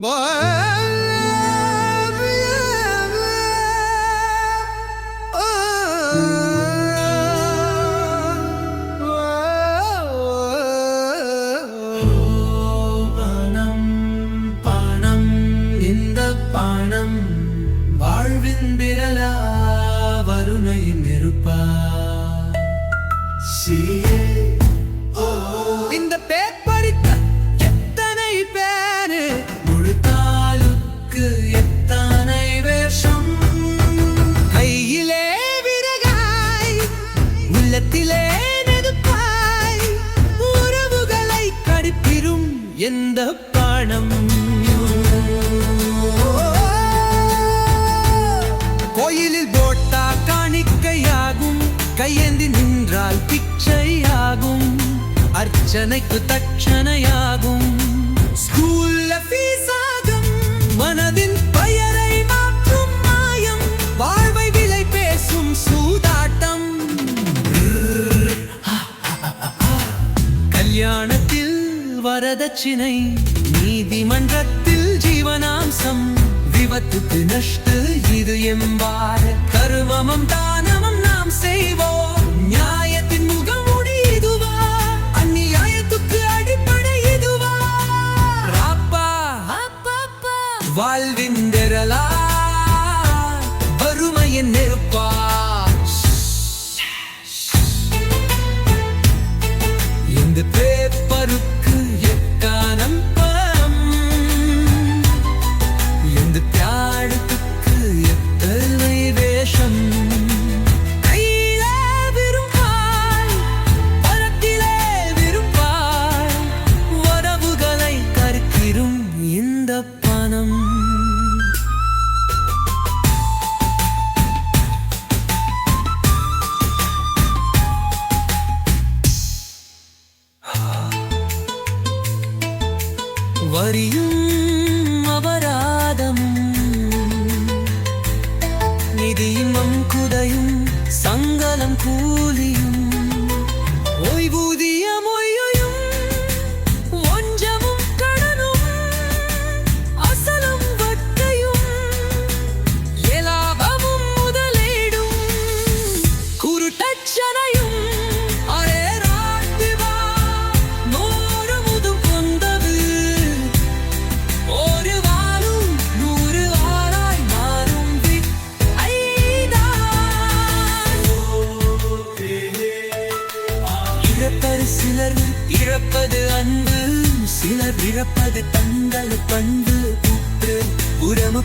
Bye. எந்த பணம் கோயிலில் போட்டா காணிக்கையாகும். கையேந்தி நின்றால் பிச்சையாகும். அர்ச்சனைக்கு தட்சணையாகும். ஸ்கூல்ல ஃபீஸ் வரதட்சிணை நீதிமன்றத்தில் ஜீவனாம்சம். விபத்துக்கு நஷ்டு இது எம்பார கருமமும் தானமும் நாம் செய்வோம். நியாயத்தின் முகமுடி இதுவா? அந்நியாயத்துக்கு அடிப்படை இதுவா? ராப்பா! வாழ்வின் நிரலா? வறுமையின் நெருப்பா? வரியும் சிலர் இறப்பது அன்பு சிலர் இறப்பது தங்கள் பண்பு உப்பு உறவு